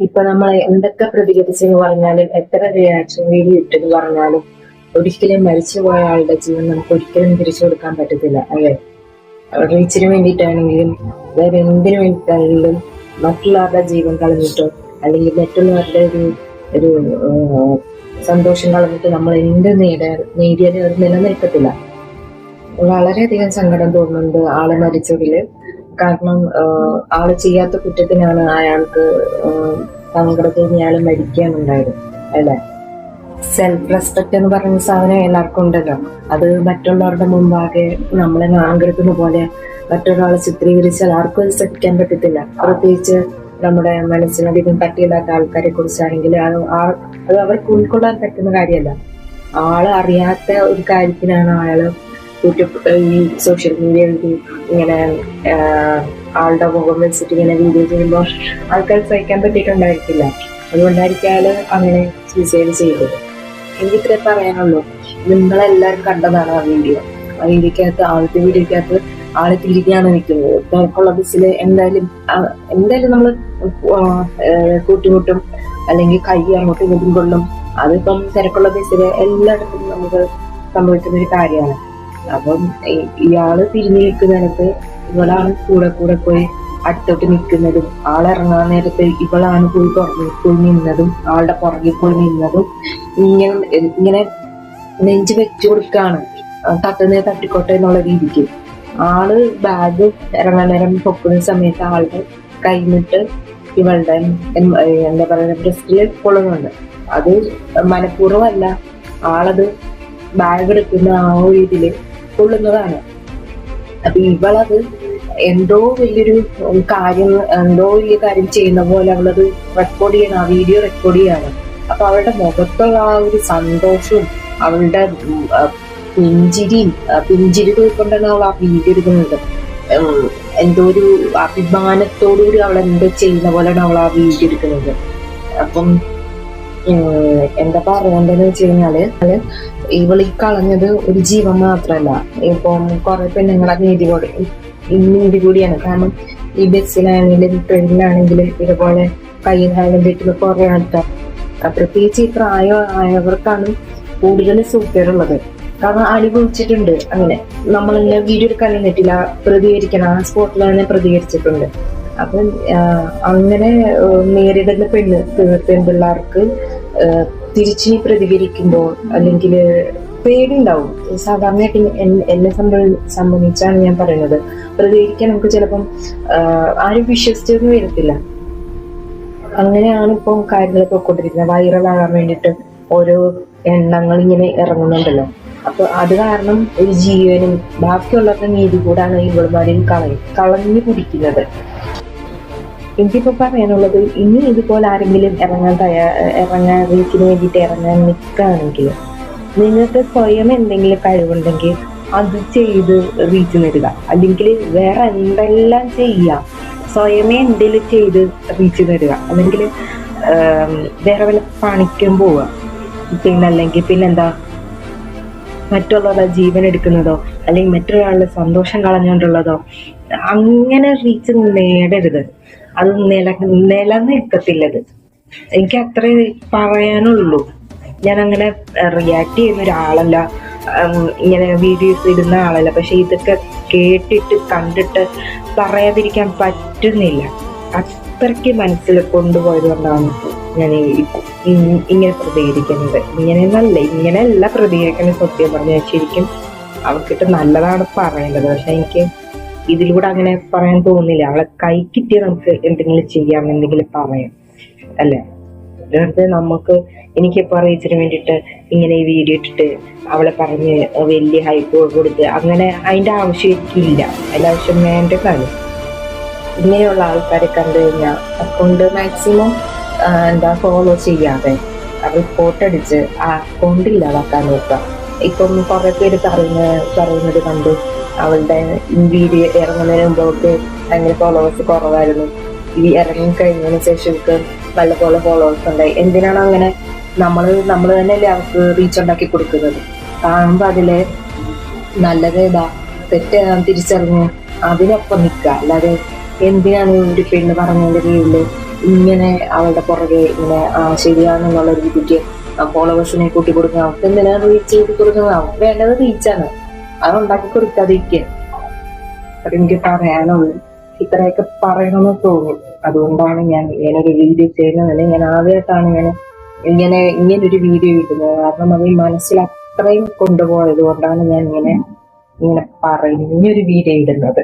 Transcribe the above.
ഇപ്പൊ നമ്മൾ എന്തൊക്കെ പ്രതികരിച്ചെന്ന് പറഞ്ഞാലും എത്ര റിയാക്ഷൻ വീഡിയോ ഇട്ടെന്ന് പറഞ്ഞാലും ഒരിക്കലും മരിച്ചുപോയ ആളുടെ ജീവൻ നമുക്ക് ഒരിക്കലും തിരിച്ചു കൊടുക്കാൻ പറ്റത്തില്ല അതെ റീച്ചിന് വേണ്ടിയിട്ടാണെങ്കിലും വേറെ എന്തിനു വേണ്ടിയിട്ടാണെങ്കിലും മറ്റുള്ളവരുടെ ജീവൻ കളഞ്ഞിട്ടോ അല്ലെങ്കിൽ മറ്റുള്ളവരുടെ ഒരു ഒരു സന്തോഷം കളഞ്ഞിട്ട് നമ്മൾ എന്ത് നേടാ നേടിയാലും അത് നിലനിൽക്കത്തില്ല. വളരെയധികം സങ്കടം തോന്നുന്നുണ്ട് ആൾ മരിച്ചതിൽ. കാരണം ആൾ ചെയ്യാത്ത കുറ്റത്തിനാണ് അയാൾക്ക് സങ്കടത്തിൽ അയാൾ മരിക്കാനുണ്ടായത് അല്ലെ? സെൽഫ് റെസ്പെക്ട് എന്ന് പറയുന്ന സാധനം എല്ലാവർക്കും ഉണ്ടല്ലോ. അത് മറ്റുള്ളവരുടെ മുമ്പാകെ നമ്മളെ നാങ്കെടുക്കുന്ന പോലെ മറ്റൊരാളെ ചിത്രീകരിച്ചാൽ ആർക്കും അത് സഹിക്കാൻ പറ്റത്തില്ല. പ്രത്യേകിച്ച് നമ്മുടെ മനസ്സിനധികം പറ്റിയില്ലാത്ത ആൾക്കാരെ കുറിച്ചാണെങ്കിൽ അത് അത് അവർക്ക് ഉൾക്കൊള്ളാൻ പറ്റുന്ന കാര്യമല്ല. ആൾ അറിയാത്ത ഒരു കാര്യത്തിനാണ് അയാൾ യൂട്യൂബ് ഈ സോഷ്യൽ മീഡിയ വഴി ഇങ്ങനെ ആളുടെ മുഖം വെച്ചിട്ട് ഇങ്ങനെ വീഡിയോ ചെയ്യുമ്പോൾ ആൾക്കാർ സഹിക്കാൻ പറ്റിയിട്ടുണ്ടായിരിക്കില്ല. അതുകൊണ്ടായിരിക്കും അങ്ങനെ സൂസൈഡ് ചെയ്തത്. എനിക്ക് ഇത്രേ പറയാനുള്ളൂ. നിങ്ങളെല്ലാവരും കണ്ടതാണ് ആ വീഡിയോ ആ വീഡിയോക്കകത്ത് ആദ്യത്തെ വീഡിയോക്കകത്ത് ആളെ തിരികെയാണ് നിൽക്കുന്നത്. തിരക്കുള്ള ബസ്സിൽ എന്തായാലും എന്തായാലും നമ്മൾ കൂട്ടിമുട്ടും അല്ലെങ്കിൽ കൈ അങ്ങോട്ടും ഇങ്ങോട്ടും അതിപ്പം തിരക്കുള്ള ബസ്സിൽ എല്ലായിടത്തും നമുക്ക് സംഭവിക്കുന്ന ഒരു കാര്യമാണ്. അപ്പം ഇയാൾ തിരിഞ്ഞു നിൽക്കുന്നിടത്ത് ഇവളാണ് കൂടെ കൂടെ പോയി അടുത്തോട്ട് നിൽക്കുന്നതും ആളിറങ്ങാൻ നേരത്ത് ഇവളാണ് പോയി പുറകിൽ പോയി നിന്നതും ആളുടെ പുറകിൽ പോയി നിന്നതും ഇങ്ങനെ ഇങ്ങനെ നെഞ്ച് വെച്ചു കൊടുക്കാണ് തട്ടുന്നേ തട്ടിക്കോട്ടെ എന്നുള്ള രീതിക്ക്. ആൾ ബാഗ് ഇറങ്ങാൻ നേരം പൊക്കുന്ന സമയത്ത് ആളുടെ കൈമിട്ട് ഇവളുടെ എന്താ പറയുക ബ്രസ്റ്റിൽ കൊള്ളുന്നുണ്ട് അത് മനഃപൂർവമല്ല. ആളത് ബാഗ് എടുക്കുന്ന ആ ഒരു ഇതിൽ കൊള്ളുന്നതാണ് അപ്പൊ ഇവളത് എന്തോ വലിയൊരു കാര്യം എന്തോ വലിയ കാര്യം ചെയ്യുന്ന പോലെ അവളത് റെക്കോർഡ് ചെയ്യണം. ആ വീഡിയോ റെക്കോർഡ് ചെയ്യാണ്. അപ്പൊ അവളുടെ മുഖത്തുള്ള ആ ഒരു സന്തോഷവും അവളുടെ പിഞ്ചിരിയും പിഞ്ചിരി കൊണ്ടാണ് അവൾ ആ വീഡിയോ എടുക്കുന്നത്. എന്തോ ഒരു അഭിമാനത്തോടുകൂടി അവൾ എന്തോ ചെയ്യുന്ന പോലെയാണ് അവൾ ആ വീഡിയോ എടുക്കുന്നത്. അപ്പം എന്താ പറയണ്ടെന്ന് വെച്ച് കഴിഞ്ഞാൽ ഇവളി കളഞ്ഞത് ഒരു ജീവൻ മാത്രല്ല ഇപ്പം കുറെ പെണ്ണുങ്ങളെ നീതി കൂടി നീതി കൂടിയാണ്. കാരണം ഈ ബസ്സിലാണെങ്കിലും ട്രെയിനിലാണെങ്കിലും ഇതുപോലെ കയ്യിൽ കാലം കൊറേ കുറെ ആൾക്കാർ പ്രത്യേകിച്ച് ഈ പ്രായമായവർക്കാണ് കൂടുതൽ സൂക്കേടുള്ളത് കാരണം അനുഭവിച്ചിട്ടുണ്ട് അങ്ങനെ. നമ്മൾ ഇങ്ങനെ വീഡിയോ എടുക്കാൻ നിന്നിട്ടില്ല പ്രതികരിക്കണം. ആ സ്പോട്ടിൽ തന്നെ പ്രതികരിച്ചിട്ടുണ്ട്. അപ്പം അങ്ങനെ നേരിടുന്ന പെണ്ണ് പെൺപിള്ളേർക്ക് തിരിച്ച് പ്രതികരിക്കുമ്പോൾ അല്ലെങ്കിൽ പേടിയുണ്ടാവും. സാധാരണയായിട്ട് എന്നെ സംബന്ധി സംബന്ധിച്ചാണ് ഞാൻ പറയുന്നത്. പ്രതികരിക്കാൻ നമുക്ക് ചിലപ്പം ആരും വിശ്വസിച്ചൊന്നും വരത്തില്ല. അങ്ങനെയാണ് ഇപ്പം കാര്യങ്ങൾ പോയിക്കൊണ്ടിരിക്കുന്നത് വൈറലാകാൻ വേണ്ടിയിട്ട് ഓരോ എണ്ണങ്ങൾ ഇങ്ങനെ ഇറങ്ങുന്നുണ്ടല്ലോ. അപ്പൊ അത് കാരണം ഒരു ജീവനും ബാക്കിയുള്ളവരുടെ നീതി കൂടാണ് ഇവളുമാരെയും കളയും കളഞ്ഞു കുടിക്കുന്നത്. എനിക്കിപ്പോ പറയാനുള്ളത് ഇനി ഇതുപോലെ ആരെങ്കിലും ഇറങ്ങാൻ തയ്യാ ഇറങ്ങാൻ റീച്ചിന് വേണ്ടിയിട്ട് ഇറങ്ങാൻ നിൽക്കുകയാണെങ്കിൽ നിങ്ങൾക്ക് സ്വയം എന്തെങ്കിലും കഴിവുണ്ടെങ്കിൽ അത് ചെയ്ത് റീച്ച് നേടുക. അല്ലെങ്കിൽ വേറെ എന്തെല്ലാം ചെയ്യാം സ്വയമേ എന്തെങ്കിലും ചെയ്ത് റീച്ച് നേടുക. അല്ലെങ്കിൽ വേറെ വല്ല പണിക്കും പോവുക. പിന്നെ അല്ലെങ്കിൽ പിന്നെന്താ മറ്റുള്ളവരുടെ ജീവൻ എടുക്കുന്നതോ അല്ലെങ്കിൽ മറ്റൊരാളുടെ സന്തോഷം കളഞ്ഞുകൊണ്ടുള്ളതോ അങ്ങനെ റീച്ച് നേടരുത്. അത് നില നിലനിൽക്കത്തില്ലത്. എനിക്ക് അത്രേ പറയാനുള്ളൂ. ഞാൻ അങ്ങനെ റിയാക്ട് ചെയ്യുന്ന ഒരാളല്ല. ഇങ്ങനെ വീഡിയോസ് ഇടുന്ന ആളല്ല. പക്ഷെ ഇതൊക്കെ കേട്ടിട്ട് കണ്ടിട്ട് പറയാതിരിക്കാൻ പറ്റുന്നില്ല. അത്രയ്ക്ക് മനസ്സിൽ കൊണ്ടുപോയത് കൊണ്ടാണ് ഞാൻ ഇങ്ങനെ പ്രതികരിക്കുന്നത് ഇങ്ങനെ പ്രതികരിക്കുന്നത്. ഇങ്ങനെയൊന്നല്ല ഇങ്ങനെയല്ല പ്രതികരിക്കുന്നത് സത്യം പറഞ്ഞാൽ. ശരിക്കും അവർക്കിട്ട് നല്ലതാണ് പറയേണ്ടത്. പക്ഷെ എനിക്ക് ഇതിലൂടെ അങ്ങനെ പറയാൻ തോന്നില്ല. അവളെ കൈ കിട്ടിയ നമുക്ക് എന്തെങ്കിലും ചെയ്യാം എന്തെങ്കിലും പറയാം. അല്ലേ? വെറുതെ നമുക്ക് എനിക്ക് അറിയിച്ചിന് വേണ്ടിയിട്ട് ഇങ്ങനെ ഈ വീഡിയോ ഇട്ടിട്ട് അവളെ പറഞ്ഞ് വലിയ ഹൈപ്പ് കൊടുത്ത് അങ്ങനെ അതിന്റെ ആവശ്യം എനിക്കില്ല അതിന്റെ ആവശ്യം വേണ്ട കാര്യം ഇങ്ങനെയുള്ള ആൾക്കാരെ കണ്ടു കഴിഞ്ഞാൽ അക്കൗണ്ട് മാക്സിമം എന്താ ഫോളോ ചെയ്യാതെ റിപ്പോർട്ട് അടിച്ച് ആ അക്കൗണ്ട് ഇല്ലാതാക്കാൻ നോക്കുക. ഇപ്പം കുറെ പേര് പറയുന്ന പറയുന്നത് കണ്ടു. അവളുടെ വീഡിയോ ഇറങ്ങുന്നതിന് മുമ്പ് ഭയങ്കര ഫോളോവേഴ്സ് കുറവായിരുന്നു. ഈ ഇറങ്ങി കഴിഞ്ഞതിന് ശേഷം ഇവർക്ക് നല്ലപോലെ ഫോളോവേഴ്സ് ഉണ്ടായി. എന്തിനാണ് അങ്ങനെ നമ്മൾ നമ്മൾ തന്നെയല്ലേ അവർക്ക് റീച്ച് ഉണ്ടാക്കി കൊടുക്കുന്നത്? കാണുമ്പോൾ അതിൽ നല്ലത് ഏതാ തെറ്റ് തിരിച്ചറിഞ്ഞ് അതിനൊപ്പം നിൽക്കുക. അല്ലാതെ എന്തിനാണ് ഒരു പെണ്ണ് പറഞ്ഞതിന്റെ കീഴിൽ ഇങ്ങനെ അവളുടെ പുറകെ ഇങ്ങനെ ആ ശരിയാണെന്നുള്ള രീതിക്ക് ഫോളോവേഴ്സിനെ കൂട്ടി കൊടുക്കുക അവർക്ക് എന്തിനാണ് റീച്ച് ചെയ്ത് കൊടുക്കുന്നത്? അവർക്ക് വേണ്ടത് റീച്ചാണ് അത് ഉണ്ടാക്കി കൊടുക്കാതിരിക്കുക അതെനിക്ക് പറയാനുള്ളൂ. ഇത്രയൊക്കെ പറയണമെന്ന് തോന്നി. അതുകൊണ്ടാണ് ഞാൻ ഇങ്ങനെ ഒരു വീഡിയോ ചെയ്യുന്നത് ഞാൻ ആദ്യമായിട്ടാണ് ഞാൻ ഇങ്ങനെ ഇങ്ങനെ ഒരു വീഡിയോ ഇടുന്നത്. കാരണം അത് മനസ്സിൽ അത്രയും കൊണ്ടുപോയത് കൊണ്ടാണ് ഞാൻ ഇങ്ങനെ ഇങ്ങനെ പറയുന്നത്. ഇങ്ങനെ ഒരു വീഡിയോ ഇടുന്നത്.